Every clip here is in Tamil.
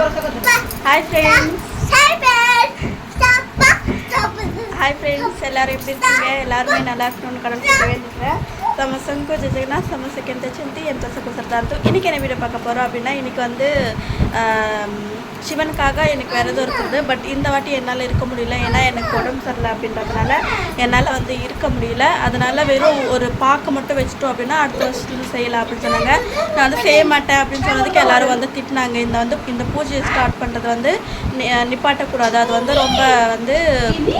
ஹாய் ஃப்ரெண்ட்ஸ் ஹாய் ஃப்ரெண்డ్స్ எல்லாரும் எப்படி இருக்கீங்க? எல்லாருமே நல்லா இருக்கணும்னு கடவுள் வேண்டிக்கிறேன். தமசங்கோ ஜெஜகநாத் சமச கெந்த என் எம் தசகோ சர்தார்த்தம் இன்றைக்கி என்ன வீடியோ பார்க்க போகிறோம் அப்படின்னா இன்றைக்கி வந்து சிவனுக்காக எனக்கு விரதம் இருக்குது. பட் இந்த வாட்டி என்னால் இருக்க முடியல. ஏன்னா எனக்கு உடம்பு சரியில்லை அப்படின்றதுனால என்னால் வந்து இருக்க முடியல. அதனால் வெறும் ஒரு பாக்கு மட்டும் வச்சுட்டோம் அப்படின்னா அடுத்த வருஷத்துல செய்யலாம் அப்படின்னு சொன்னாங்க. நான் வந்து செய்ய மாட்டேன் அப்படின்னு சொன்னதுக்கு எல்லோரும் வந்து திட்டினாங்க. இந்த வந்து இந்த பூஜையை ஸ்டார்ட் பண்ணுறது வந்து நிப்பாட்டக்கூடாது. அது வந்து ரொம்ப வந்து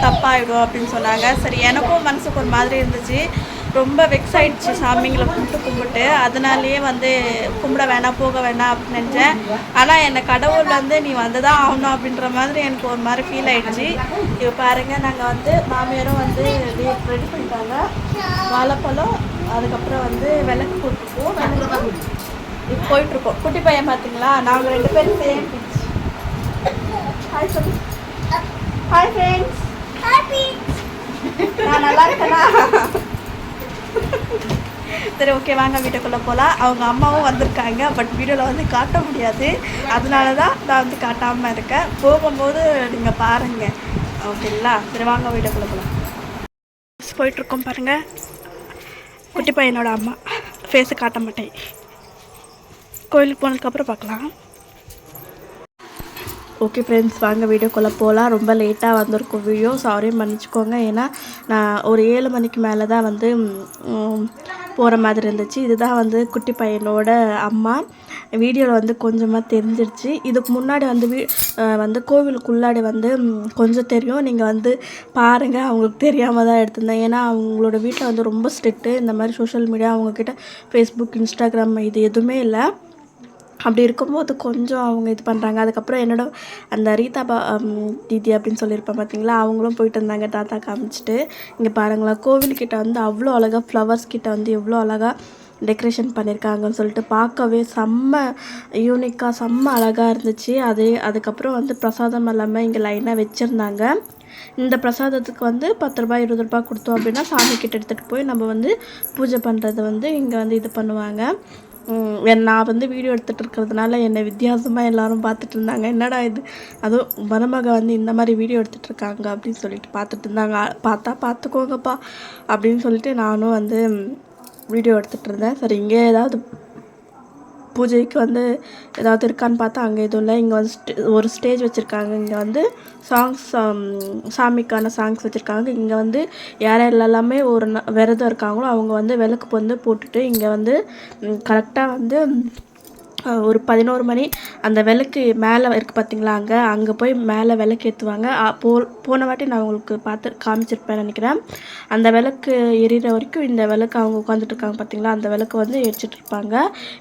தப்பாகிடும் அப்படின்னு சொன்னாங்க. சரி எனக்கும் மனசுக்கு ஒரு மாதிரி இருந்துச்சு. ரொம்ப வெக்ஸ் ஆயிடுச்சு. சாமிங்களை கும்பிட்டு கும்பிட்டு. அதனாலேயே வந்து கும்பிட வேணாம் போக வேணாம் அப்படின்னு நினச்சேன். ஆனால் என்னை கடவுள் வந்து நீ வந்து தான் ஆகணும் அப்படின்ற மாதிரி எனக்கு ஒரு மாதிரி ஃபீல் ஆயிடுச்சு. இப்போ பாருங்கள் நாங்கள் வந்து மாமியாரும் வந்து ரெடி பண்ணிட்டாங்க. வாழைப்பழம் அதுக்கப்புறம் வந்து விளக்கு போட்டுருக்கோம். விளக்கு இப்போ போயிட்டுருக்கோம். குட்டி பையன் பார்த்தீங்களா நாங்கள் ரெண்டு பேரும் சேம் ஹாய் சொல்லு. ஹாய் ஃப்ரெண்ட்ஸ் நான் நல்லா இருக்கேனா? சரி ஓகே வாங்க வீட்டுக்குள்ளே போகலாம் அவங்க அம்மாவும் வந்திருக்காங்க பட் வீடியோவில் வந்து காட்ட முடியாது. அதனால தான் நான் வந்து காட்டாமல் இருக்கேன். போகும்போது நீங்கள் பாருங்கள் ஓகேங்களா? சரி வாங்க வீட்டுக்குள்ளே போகலாம் போயிட்டுருக்கோம் பாருங்கள் குட்டி பையனோட அம்மா. ஃபேஸை காட்ட மாட்டேன். கோயிலுக்கு போனதுக்கப்புறம் பார்க்கலாம். ஓகே ஃப்ரெண்ட்ஸ் வாங்க வீடியோக்குள்ளே போகலாம் ரொம்ப லேட்டாக வந்திருக்கும் வீடியோ சாரி மன்னிச்சுக்கோங்க. ஏன்னா நான் ஒரு ஏழு மணிக்கு மேலே தான் வந்து போகிற மாதிரி இருந்துச்சு. இதுதான் வந்து குட்டி பையனோட அம்மா. வீடியோவில் வந்து கொஞ்சமாக தெரிஞ்சிருச்சு. இதுக்கு முன்னாடி வந்து வீ வந்து கோவிலுக்குள்ளாடி வந்து கொஞ்சம் தெரியும். நீங்கள் வந்து பாருங்கள் அவங்களுக்கு தெரியாமல் தான் எடுத்திருந்தேன். ஏன்னா அவங்களோட வீட்டில் வந்து ரொம்ப ஸ்ட்ரிக்ட்டு இந்த மாதிரி சோஷியல் மீடியா அவங்கக்கிட்ட ஃபேஸ்புக் இன்ஸ்டாகிராம் இது எதுவுமே இல்லை. அப்படி இருக்கும்போது கொஞ்சம் அவங்க இது பண்ணுறாங்க அதுக்கப்புறம் என்னோட அந்த ரீதா பா தீதி அப்படின்னு சொல்லியிருப்பேன் பார்த்தீங்களா அவங்களும் போயிட்டு இருந்தாங்க தாத்தா காமிச்சிட்டு இங்கே பாருங்களேன் கோவில்கிட்ட வந்து அவ்வளோ அழகாக ஃப்ளவர்ஸ் கிட்ட வந்து எவ்வளோ அழகாக டெக்கரேஷன் பண்ணியிருக்காங்கன்னு சொல்லிட்டு பார்க்கவே செம்ம யூனிக்காக செம்ம அழகாக இருந்துச்சு. அதே அதுக்கப்புறம் வந்து பிரசாதம் எல்லாமே இங்கே லைனாக வச்சுருந்தாங்க. இந்த பிரசாதத்துக்கு வந்து பத்து ரூபாய் இருபது ரூபாய் கொடுத்தோம் அப்படின்னா சாமி கிட்ட எடுத்துகிட்டு போய் நம்ம வந்து பூஜை பண்ணுறது வந்து இங்கே வந்து இது பண்ணுவாங்க. நான் வந்து வீடியோ எடுத்துகிட்டு இருக்கிறதுனால என்னை வித்தியாசமாக எல்லோரும் பார்த்துட்டு இருந்தாங்க. என்னடா இது? அதுவும் மருமக வந்து இந்த மாதிரி வீடியோ எடுத்துகிட்டு இருக்காங்க அப்படின்னு சொல்லிட்டு பார்த்துட்டு இருந்தாங்க. பார்த்தா பார்த்துக்கோங்கப்பா அப்படின்னு சொல்லிட்டு நானும் வந்து வீடியோ எடுத்துகிட்டு இருந்தேன். சரி இங்கே ஏதாவது பூஜைக்கு வந்து ஏதாவது இருக்கான்னு பார்த்தா அங்கே எதுவும் இல்லை. இங்கே வந்து ஸ்டே- ஒரு ஸ்டேஜ் வச்சுருக்காங்க. இங்கே வந்து சாங்ஸ் um, சாமிக்கான சாங்ஸ் வச்சுருக்காங்க. இங்கே வந்து யார் எல்லாமே ஒரு ந- விரதம் இருக்காங்களோ அவங்க வந்து விளக்கு வந்து போட்டுட்டு இங்கே வந்து கரெக்டாக வந்து ஒரு பதினோரு மணி அந்த விளக்கு மேலே இருக்குது பார்த்தீங்களா அங்கே அங்கே போய் மேலே விளக்கு ஏற்றுவாங்க போ போன வாட்டி நான் உங்களுக்கு பார்த்து காமிச்சிருப்பேன் நினைக்கிறேன். அந்த விளக்கு எரியிற வரைக்கும் இந்த விளக்கு அவங்க உட்காந்துட்டு இருக்காங்க பார்த்தீங்களா அந்த விளக்கு வந்து எரிச்சிட்டு இருப்பாங்க.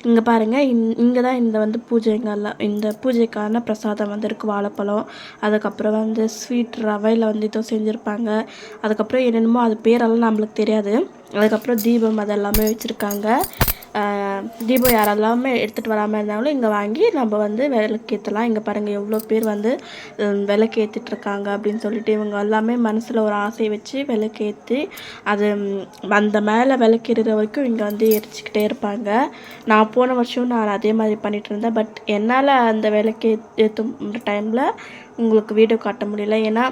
இங்கே பாருங்கள் இந் இங்கே தான் இந்த வந்து பூஜைங்கெல்லாம் இந்த பூஜைக்கான பிரசாதம் வந்து இருக்குது வாழைப்பழம் அதுக்கப்புறம் வந்து ஸ்வீட் ரவையில் வந்து இதோ செஞ்சுருப்பாங்க. அதுக்கப்புறம் என்னென்னமோ அது பேரெல்லாம் நம்மளுக்கு தெரியாது. அதுக்கப்புறம் தீபம் அதெல்லாமே வச்சுருக்காங்க. தீபம் யாரெல்லாமே எடுத்துகிட்டு வராமல் இருந்தாலும் இங்கே வாங்கி நம்ம வந்து விளக்கேற்றலாம் இங்கே பாருங்கள் எவ்வளோ பேர் வந்து ஹம், அப்படின்னு சொல்லிட்டு இவங்க எல்லாமே மனசில் ஒரு ஆசையை வச்சு விளக்கேற்றி அது அந்த மேலே விளக்கேறுற வரைக்கும் இங்கே வந்து எரிச்சிக்கிட்டே இருப்பாங்க. நான் போன வருஷம் நான் அதே மாதிரி பண்ணிகிட்டு இருந்தேன். பட் என்னால் அந்த விளக்கே ஏற்றும் டைமில் உங்களுக்கு வீடியோ காட்ட முடியல. ஏன்னா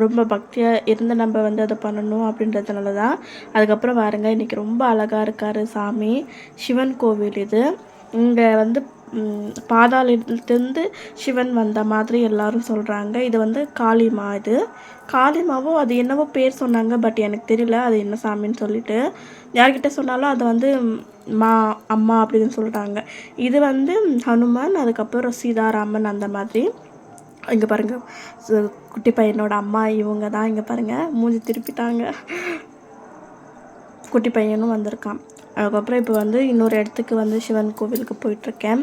ரொம்ப பக்தியாக இருந்து நம்ம வந்து அதை பண்ணணும் அப்படின்றதுனால தான் அதுக்கப்புறம் பாருங்க இன்றைக்கி ரொம்ப அழகாக இருக்கார் சாமி சிவன் கோவில் இது. இங்கே வந்து ம், பாதாளத்திலிருந்து சிவன் வந்த மாதிரி எல்லாரும் சொல்கிறாங்க இது வந்து காளிமா இது. காளிமாவோ அது என்னவோ பேர் சொன்னாங்க பட் எனக்கு தெரியல அது என்ன சாமின்னு சொல்லிட்டு. யார்கிட்ட சொன்னாலும் அது வந்து மா அம்மா அப்படின்னு சொல்கிறாங்க இது வந்து ஹனுமான் அதுக்கப்புறம் சீதாராமன் அந்த மாதிரி. இங்கே பாருங்க. குட்டி பையனோட அம்மா இவங்க தான் இங்கே பாருங்க. மூஞ்சி திருப்பிட்டாங்க. குட்டி பையனும் வந்திருக்கான். அதுக்கப்புறம் இப்போ வந்து இன்னொரு இடத்துக்கு வந்து சிவன் கோவிலுக்கு போயிட்டுருக்கேன்.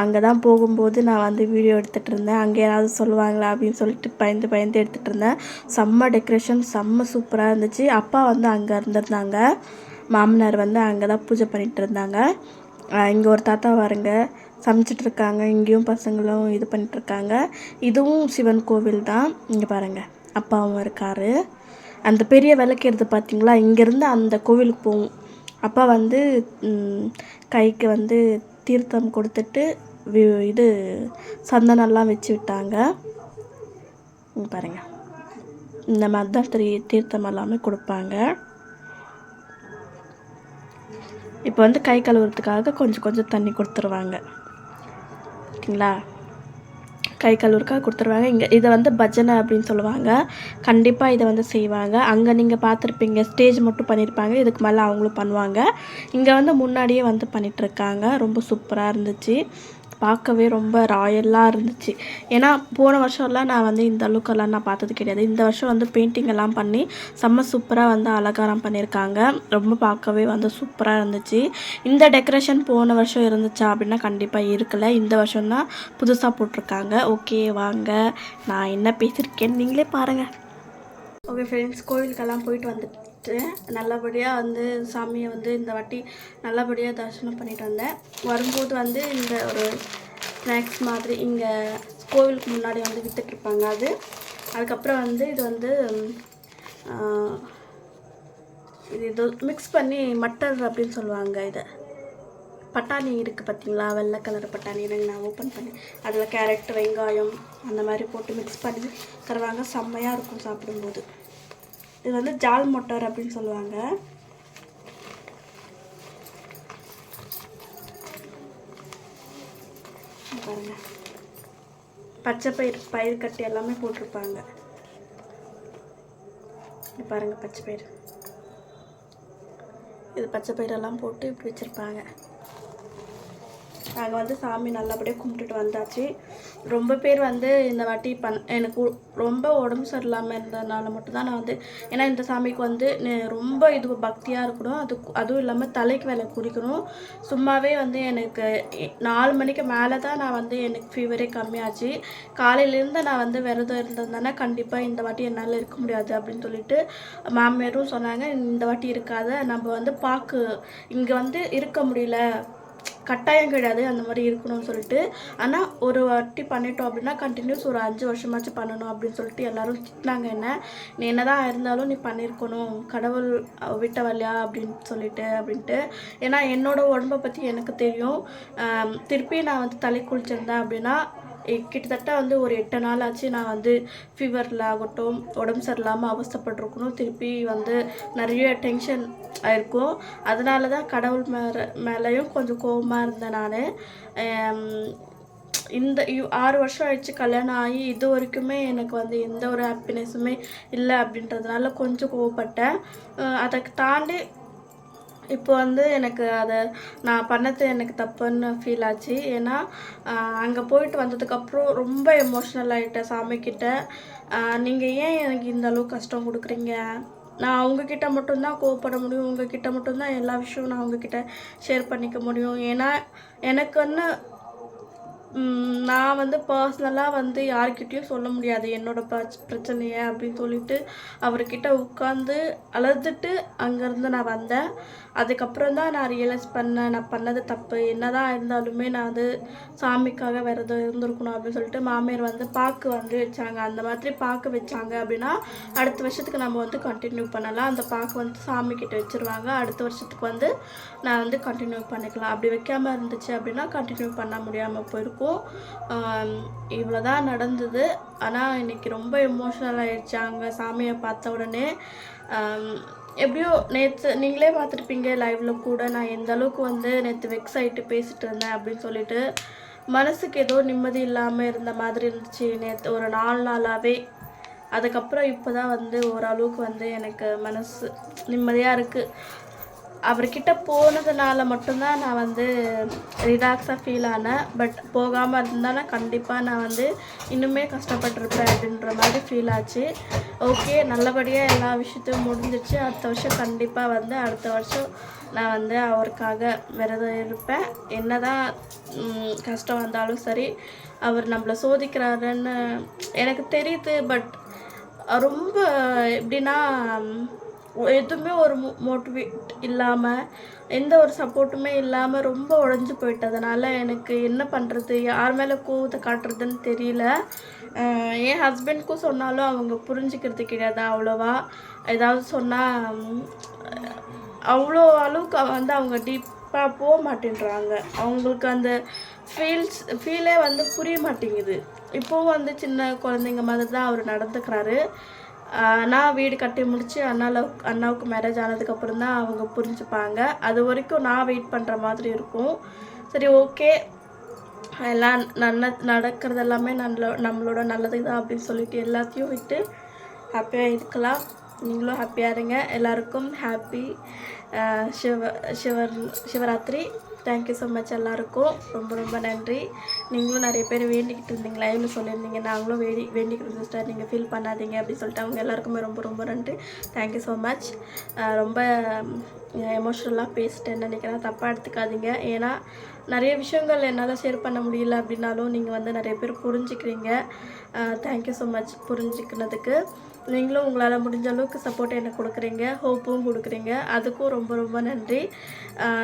அங்கே தான் போகும்போது நான் வந்து வீடியோ எடுத்துகிட்டு இருந்தேன். அங்கே யாராவது சொல்லுவாங்களா அப்படின்னு சொல்லிட்டு பயந்து பயந்து எடுத்துகிட்டு இருந்தேன். செம்ம டெக்கரேஷன் செம்ம சூப்பராக இருந்துச்சு. அப்பா வந்து அங்கே இருந்திருந்தாங்க. மாமனார் வந்து அங்கே தான் பூஜை பண்ணிகிட்டு இருந்தாங்க. இங்கே ஒரு தாத்தா பாருங்க. சமைச்சிட்டு இருக்காங்க இங்கேயும் பசங்களும் இது பண்ணிட்டுருக்காங்க இதுவும் சிவன் கோவில் தான். இங்கே பாருங்கள் அப்பாவும் இருக்காரு. அந்த பெரிய விளக்கேறது பார்த்தீங்களா இங்கேருந்து அந்த கோவிலுக்கு போகும் அப்பா வந்து கைக்கு வந்து தீர்த்தம் கொடுத்துட்டு வி- இது சந்தனம்லாம் வச்சு விட்டாங்க. பாருங்கள் இந்த மாதிரி தான் திரி தீர்த்தம் எல்லாமே கொடுப்பாங்க. இப்போ வந்து கை கழுவுறதுக்காக கொஞ்சம் கொஞ்சம் தண்ணி கொடுத்துருவாங்க. ஓகேங்களா கை கழுவுறக்காக கொடுத்துருவாங்க. இங்கே இதை வந்து பஜனை அப்படின்னு சொல்லுவாங்க. கண்டிப்பாக இதை வந்து செய்வாங்க. அங்கே நீங்கள் பார்த்துருப்பீங்க ஸ்டேஜ் மட்டும் பண்ணியிருப்பாங்க இதுக்கு மேலே அவங்களும் பண்ணுவாங்க. இங்கே வந்து முன்னாடியே வந்து பண்ணிகிட்ருக்காங்க ரொம்ப சூப்பராக இருந்துச்சு. பார்க்கவே ரொம்ப ராயலாக இருந்துச்சு. ஏன்னா போன வருஷம்லாம் நான் வந்து இந்த அளவுக்கெல்லாம் நான் பார்த்தது கிடையாது. இந்த வருஷம் வந்து பெயிண்டிங் எல்லாம் பண்ணி செம்ம சூப்பராக வந்து அலங்காரம் பண்ணியிருக்காங்க. ரொம்ப பார்க்கவே வந்து சூப்பராக இருந்துச்சு. இந்த டெக்கரேஷன் போன வருஷம் இருந்துச்சா அப்படின்னா கண்டிப்பாக இருக்கலை. இந்த வருஷம் தான் புதுசாக போட்டிருக்காங்க. ஓகே வாங்க. நான் என்ன பேசியிருக்கேன்னு நீங்களே பாருங்கள் ஓகே ஃப்ரெண்ட்ஸ் கோவிலுக்கெல்லாம் போயிட்டு வந்துட்டு நல்லபடியாக வந்து சாமியை வந்து இந்த வாட்டி நல்லபடியாக தரிசனம் பண்ணிட்டு வந்தேன். வரும்போது வந்து இந்த ஒரு ஸ்நாக்ஸ் மாதிரி இங்கே கோவிலுக்கு முன்னாடி வந்து விற்றுட்ருப்பாங்க அது. அதுக்கப்புறம் வந்து இது வந்து இது இது மிக்ஸ் பண்ணி மட்டர் அப்படின்னு சொல்லுவாங்க இதை. பட்டாணி இருக்குது பார்த்தீங்களா? வெள்ளை கலர் பட்டாணி எனக்கு நான் ஓப்பன் பண்ணி அதில் கேரட் வெங்காயம் அந்த மாதிரி போட்டு மிக்ஸ் பண்ணி தருவாங்க. செம்மையாக இருக்கும் சாப்பிடும்போது. இது வந்து ஜால் மொட்டர் அப்படின்னு சொல்லுவாங்க. பாருங்க. பச்சை பயிர் பயிர் கட்டி எல்லாமே போட்டிருப்பாங்க. பாருங்க பச்சை பயிர். இது பச்சை பயிரெல்லாம் போட்டு இப்படி வச்சுருப்பாங்க. நாங்கள் வந்து சாமி நல்லபடியாக கும்பிட்டுட்டு வந்தாச்சு. ரொம்ப பேர் வந்து இந்த வாட்டி பண் எனக்கு ரொம்ப உடம்பு சரியில்லாமல் இருந்ததுனால மட்டும்தான் நான் வந்து ஏன்னா இந்த சாமிக்கு வந்து ரொம்ப இது பக்தியாக இருக்கணும். அது அதுவும் இல்லாமல் தலைக்கு வேலை குடிக்கணும் சும்மாவே வந்து எனக்கு நாலு மணிக்கு மேலே தான் நான் வந்து எனக்கு ஃபீவரே கம்மியாச்சு. காலையிலேருந்து நான் வந்து விரதம் இருந்ததுனால கண்டிப்பாக இந்த வாட்டி என்னால் இருக்க முடியாது அப்படின்னு சொல்லிட்டு மாமியாரும் சொன்னாங்க. இந்த வாட்டி இருக்காத. நம்ம வந்து பாக்கு இங்கே வந்து இருக்க முடியல. கட்டாயம் கிடையாது அந்த மாதிரி இருக்கணும்னு சொல்லிட்டு. ஆனால் ஒரு வாட்டி பண்ணிட்டோம் அப்படின்னா கண்டினியூஸ் ஒரு அஞ்சு வருஷமாச்சும் பண்ணணும் அப்படின்னு சொல்லிட்டு எல்லாரும் திட்டினாங்க. என்ன? நீ என்னதான் இருந்தாலும் நீ பண்ணியிருக்கணும் கடவுள் விட்ட வழியா அப்படின்னு சொல்லிட்டு அப்படின்ட்டு. ஏன்னா என்னோட உடம்பை பற்றி எனக்கு தெரியும். திருப்பி நான் வந்து தலை குளிச்சிருந்தேன் அப்படின்னா கிட்டத்தட்ட வந்து ஒரு எட்டு நாள் ஆச்சு நான் வந்து ஃபீவரில் ஆகட்டும் உடம்பு சரியில்லாமல் அவசப்பட்டிருக்கணும் திருப்பி வந்து நிறைய டென்ஷன் ஆயிருக்கும். அதனால தான் கடவுள் மேலே மேலேயும் கொஞ்சம் கோபமாக இருந்தேன் நான். இந்த ஆறு வருஷம் ஆயிடுச்சு கல்யாணம் ஆகி இது வரைக்குமே எனக்கு வந்து எந்த ஒரு ஹாப்பினஸுமே இல்லை அப்படின்றதுனால கொஞ்சம் கோவப்பட்டேன். அதை தாண்டி இப்போ வந்து எனக்கு அதை நான் பண்ணது எனக்கு தப்புன்னு ஃபீல் ஆச்சு. ஏன்னா அங்கே போயிட்டு வந்ததுக்கப்புறம் ரொம்ப எமோஷ்னல் ஆகிட்டேன் சாமிக்கிட்ட நீங்கள் ஏன் எனக்கு இந்த அளவுக்கு கஷ்டம் கொடுக்குறீங்க? நான் அவங்கக்கிட்ட மட்டும்தான் கோவப்பட முடியும். உங்ககிட்ட மட்டும்தான் எல்லா விஷயமும் நான் உங்ககிட்ட ஷேர் பண்ணிக்க முடியும். ஏன்னா எனக்கு வந்து நான் வந்து பர்சனலாக வந்து யார்கிட்டயும் சொல்ல முடியாது. என்னோட பிரச் பிரச்சனையை அப்படின்னு சொல்லிட்டு அவர்கிட்ட உட்காந்து அழுதுட்டு அங்கேருந்து நான் வந்தேன். அதுக்கப்புறம் தான் நான் ரியலைஸ் பண்ணேன் நான் பண்ணது தப்பு. என்னதான் இருந்தாலுமே நான் வந்து சாமிக்காக விரதம் இருந்திருக்கணும் அப்படின்னு சொல்லிட்டு மாமியார் வந்து பாக்கு வந்து வச்சாங்க. அந்த மாதிரி பாக்கு வச்சாங்க அப்படின்னா அடுத்த வருஷத்துக்கு நம்ம வந்து கண்டினியூ பண்ணலாம். அந்த பாக்கு வந்து சாமி கிட்ட வச்சிருவாங்க. அடுத்த வருஷத்துக்கு வந்து நான் வந்து கண்டினியூ பண்ணிக்கலாம். அப்படி வைக்காமல் இருந்துச்சு அப்படின்னா கண்டினியூ பண்ண முடியாமல் போயிருக்கும். இவ்வளோ தான் நடந்தது. ஆனால் இன்றைக்கி ரொம்ப எமோஷ்னல் ஆகிடுச்சு அங்கே சாமியை பார்த்த உடனே எப்படியோ நேற்று நீங்களே பார்த்துருப்பீங்க லைவில் கூட. நான் எந்த அளவுக்கு வந்து நேற்று வெக்ஸ் ஆகிட்டு பேசிகிட்டு இருந்தேன் அப்படின்னு சொல்லிட்டு மனசுக்கு ஏதோ நிம்மதி இல்லாமல் இருந்த மாதிரி இருந்துச்சு நேற்று ஒரு நாலு நாளாகவே அதுக்கப்புறம் இப்போ தான் வந்து ஓரளவுக்கு வந்து எனக்கு மனசு நிம்மதியாக இருக்குது அவர்கிட்ட போனதுனால மட்டும்தான் நான் வந்து ரிலாக்ஸாக ஃபீல் ஆனேன். பட் போகாமல் இருந்தாலும் கண்டிப்பாக நான் வந்து இன்னுமே கஷ்டப்பட்டிருப்பேன் அப்படின்ற மாதிரி ஃபீல் ஆச்சு. ஓகே நல்லபடியாக எல்லா விஷயத்தையும் முடிஞ்சிச்சு. அடுத்த வருஷம் கண்டிப்பாக வந்து அடுத்த வருஷம் நான் வந்து அவருக்காக விரதம் இருப்பேன் என்னதான் தான் கஷ்டம் வந்தாலும் சரி அவர் நம்மளை சோதிக்கிறாருன்னு எனக்கு தெரியுது. பட் ரொம்ப எப்படின்னா எதுவுமே ஒரு மோட்டிவேட் இல்லாமல் எந்த ஒரு சப்போர்ட்டுமே இல்லாமல் ரொம்ப உடஞ்சி போயிட்டதுனால எனக்கு என்ன பண்ணுறது யார் மேலே கோவத்தை காட்டுறதுன்னு தெரியல. என் ஹஸ்பண்ட்க்கும் சொன்னாலும் அவங்க புரிஞ்சுக்கிறது கிடையாது அவ்வளோவா. ஏதாவது சொன்னால் அவ்வளோ அளவுக்கு வந்து அவங்க டீப்பாக போக மாட்டேன்றாங்க. அவங்களுக்கு அந்த ஃபீல்ஸ் ஃபீலே வந்து புரிய மாட்டேங்குது. இப்போவும் வந்து சின்ன குழந்தைங்க மாதிரி தான் அவர் நடந்துக்கிறாரு. நான் வீடு கட்டி முடித்து அண்ணாவுக்கு அண்ணாவுக்கு மேரேஜ் ஆனதுக்கப்புறம் தான் அவங்க புரிஞ்சுப்பாங்க. அது வரைக்கும் நான் வெயிட் பண்ணுற மாதிரி இருக்கும். சரி ஓகே எல்லாம் நல்ல நடக்கிறது எல்லாமே நல்ல நம்மளோட நல்லது தான் அப்படின்னு சொல்லிட்டு எல்லாத்தையும் விட்டு ஹாப்பியாக இருக்கலாம். நீங்களும் ஹாப்பியாக இருங்க. எல்லாருக்கும் ஹாப்பி சிவ சிவர் சிவராத்திரி. தேங்க்யூ ஸோ மச் எல்லாருக்கும். ரொம்ப ரொம்ப நன்றி. நீங்களும் நிறைய பேர் வேண்டிக்கிட்டு இருந்தீங்க. லைவ்ல சொல்லியிருந்தீங்க. நாங்களும் வேண்டி வேண்டிக்கிட்டு சிஸ்டர் நீங்கள் ஃபீல் பண்ணாதீங்க அப்படின்னு சொல்லிட்டு அவங்க எல்லாருக்குமே ரொம்ப ரொம்ப நன்றி. தேங்க்யூ ஸோ மச் ரொம்ப எமோஷ்னலாக பேசிட்டேன் நினைக்கிறேன். தப்பாக எடுத்துக்காதீங்க. ஏன்னா நிறைய விஷயங்கள் என்னால் ஷேர் பண்ண முடியல அப்படின்னாலும் நீங்கள் வந்து நிறைய பேர் புரிஞ்சுக்கிறீங்க. தேங்க்யூ ஸோ மச் புரிஞ்சுக்கினதுக்கு. நீங்களும் உங்களால் முடிஞ்ச அளவுக்கு சப்போர்ட் எனக்கு கொடுக்குறீங்க? ஹோப்பும் கொடுக்குறீங்க. அதுக்கும் ரொம்ப ரொம்ப நன்றி.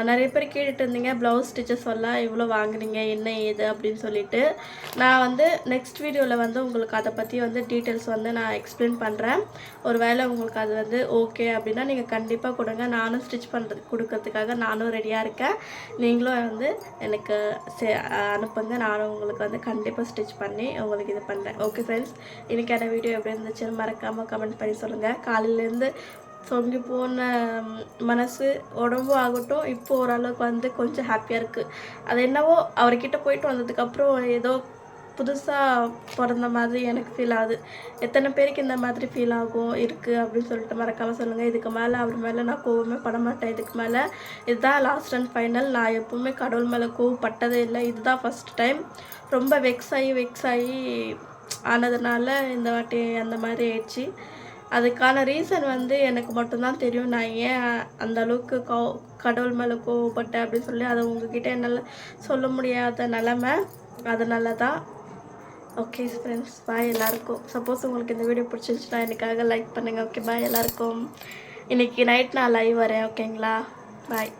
நிறைய பேர் கேட்டுட்டு இருந்தீங்க. ப்ளவுஸ் ஸ்டிச்சஸ் எல்லாம் இவ்வளோ வாங்குறீங்க என்ன ஏது அப்படின்னு சொல்லிட்டு. நான் வந்து நெக்ஸ்ட் வீடியோவில் வந்து உங்களுக்கு அதை பற்றி வந்து டீட்டெயில்ஸ் வந்து நான் எக்ஸ்பிளைன் பண்ணுறேன் ஒரு வேளை உங்களுக்கு அது வந்து ஓகே அப்படின்னா நீங்கள் கண்டிப்பாக கொடுங்க. நானும் ஸ்டிச் பண்ணுறது கொடுக்கறதுக்காக நானும் ரெடியாக இருக்கேன். நீங்களும் வந்து எனக்கு சே- அனுப்புங்க. நானும் உங்களுக்கு வந்து கண்டிப்பாக ஸ்டிச் பண்ணி உங்களுக்கு இது பண்ணுறேன் ஓகே ஃப்ரெண்ட்ஸ் இன்றைக்கான வீடியோ எப்படி இருந்துச்சுன்னு மறக்காமல் கமெண்ட் பண்ணி சொல்லுங்கள் காலையிலேருந்து சொங்கி போன மனசு உடம்பும் ஆகட்டும் இப்போ ஓரளவுக்கு வந்து கொஞ்சம் ஹாப்பியாக இருக்குது அது என்னவோ அவர்கிட்ட போயிட்டு வந்ததுக்கப்புறம் ஏதோ புதுசாக பிறந்த மாதிரி எனக்கு ஃபீல் ஆகுது. எத்தனை பேருக்கு இந்த மாதிரி ஃபீல் ஆகும் இருக்குது அப்படின்னு சொல்லிட்டு மறக்காமல் சொல்லுங்கள் இதுக்கு மேலே அவர் மேலே நான் கோவமே பட மாட்டேன். இதுக்கு மேலே இதுதான் லாஸ்ட் அண்ட் ஃபைனல் நான் எப்பவுமே கடவுள் மேலே கோவப்பட்டதே இல்லை. இதுதான் ஃபஸ்ட் டைம் ரொம்ப வெக்ஸ் ஆகி வெக்ஸ் ஆகி ஆனதுனால இந்த வாட்டி அந்த மாதிரி ஆயிடுச்சு. அதுக்கான ரீசன் வந்து எனக்கு மட்டும்தான் தெரியும். நான் ஏன் அந்த அளவுக்கு கோ கடவுள் மேலே கோவப்பட்டேன் அப்படின்னு சொல்லி அதை உங்ககிட்ட என்னால் சொல்ல முடியாத நிலமை. அதனால தான் ஓகே ஃப்ரெண்ட்ஸ் பாய் எல்லாருக்கும். சப்போஸ் உங்களுக்கு இந்த வீடியோ பிடிச்சிருந்துச்சுன்னா எனக்காக லைக் பண்ணுங்கள் ஓகே பாய் எல்லாருக்கும். இன்றைக்கி நைட் நான் லைவ் வரேன். ஓகேங்களா பாய்